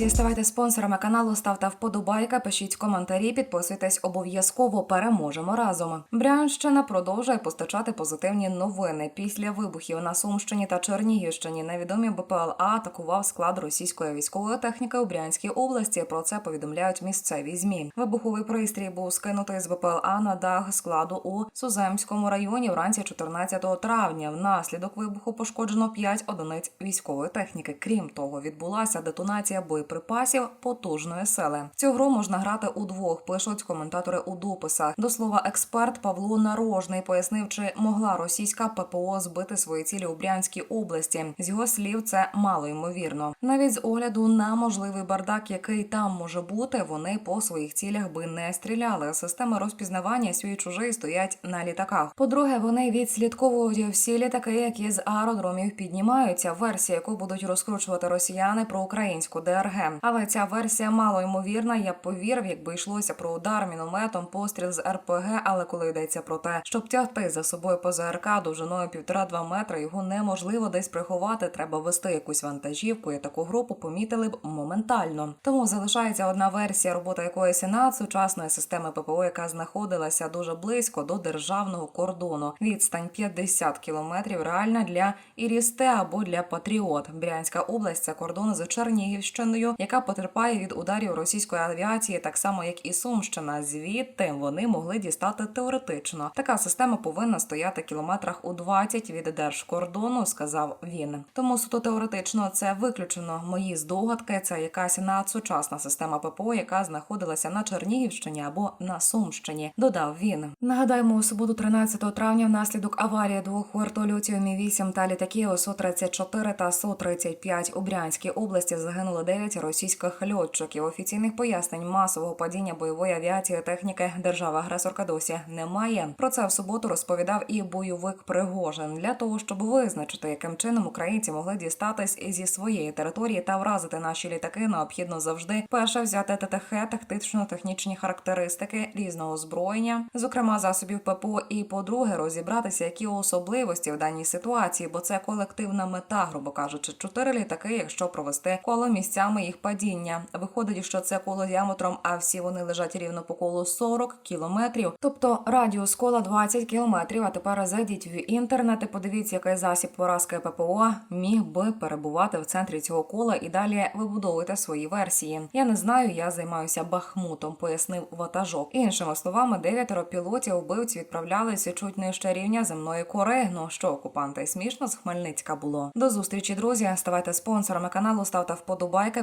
Друзі, ставайте спонсорами каналу, ставте вподобайка, пишіть коментарі, підписуйтесь обов'язково. Переможемо разом. Брянщина продовжує постачати позитивні новини. Після вибухів на Сумщині та Чернігівщині невідомі БПЛА атакував склад російської військової техніки у Брянській області. Про це повідомляють місцеві змі. Вибуховий пристрій був скинутий з БПЛА на дах складу у Суземському районі вранці 14 травня. Внаслідок вибуху пошкоджено 5 одиниць військової техніки. Крім того, відбулася детонація боєприпасів потужної сили. Цю гру можна грати удвох. Пишуть коментатори у дописах. До слова, експерт Павло Нарожний пояснив, чи могла російська ППО збити свої цілі у Брянській області. З його слів, це мало ймовірно. Навіть з огляду на можливий бардак, який там може бути, вони по своїх цілях би не стріляли. Системи розпізнавання свій чужий стоять на літаках. По-друге, вони відслідковують всі літаки, які з аеродромів піднімаються. Версія, яку будуть розкручувати росіяни про українську ДРГ. Але ця версія мало ймовірна. Я б повірив, якби йшлося про удар мінометом, постріл з РПГ. Але коли йдеться про те, щоб тягти за собою ПЗРК довжиною півтора-два метри, його неможливо десь приховати. Треба вести якусь вантажівку. І таку групу помітили б моментально. Тому залишається одна версія, роботи якої сенат сучасної системи ППО, яка знаходилася дуже близько до державного кордону. Відстань 50 кілометрів реальна для Ірісте або для Патріот. Брянська область це кордон з Чернігівщиною, яка потерпає від ударів російської авіації, так само як і Сумщина. Звідти вони могли дістати теоретично. Така система повинна стояти кілометрах у 20 від держкордону, сказав він. Тому суто теоретично це виключено. Мої здогадки. Це якась надсучасна система ППО, яка знаходилася на Чернігівщині або на Сумщині. Додав він. Нагадаємо, у суботу, 13 травня, внаслідок аварії двох вертольотів Мі 8 та літаків су 34 та су 35 у Брянській області загинуло 9 російських льотчиків. Офіційних пояснень масового падіння бойової авіації техніки держава-агресорка досі немає. Про це в суботу розповідав і бойовик Пригожин для того, щоб визначити, яким чином українці могли дістатись зі своєї території та вразити наші літаки. Необхідно завжди перше взяти ТТХ, тактично-технічні характеристики різного озброєння, зокрема засобів ППО, і по-друге, розібратися, які особливості в даній ситуації, бо це колективна мета, грубо кажучи, чотири літаки, якщо провести коло місцями їх падіння. Виходить, що це коло діаметром, а всі вони лежать рівно по колу 40 кілометрів. Тобто радіус кола 20 кілометрів. А тепер зайдіть в інтернет і подивіться, який засіб поразки ППО міг би перебувати в центрі цього кола і далі вибудовуйте свої версії. Я не знаю, я займаюся бахмутом, пояснив ватажок. Іншими словами, дев'ятеро пілотів вбивць відправлялися чуть нижче рівня земної кори. Ну що окупанти смішно з Хмельницька було. До зустрічі, друзі. Ставайте спонсорами каналу, ставте вподобайки,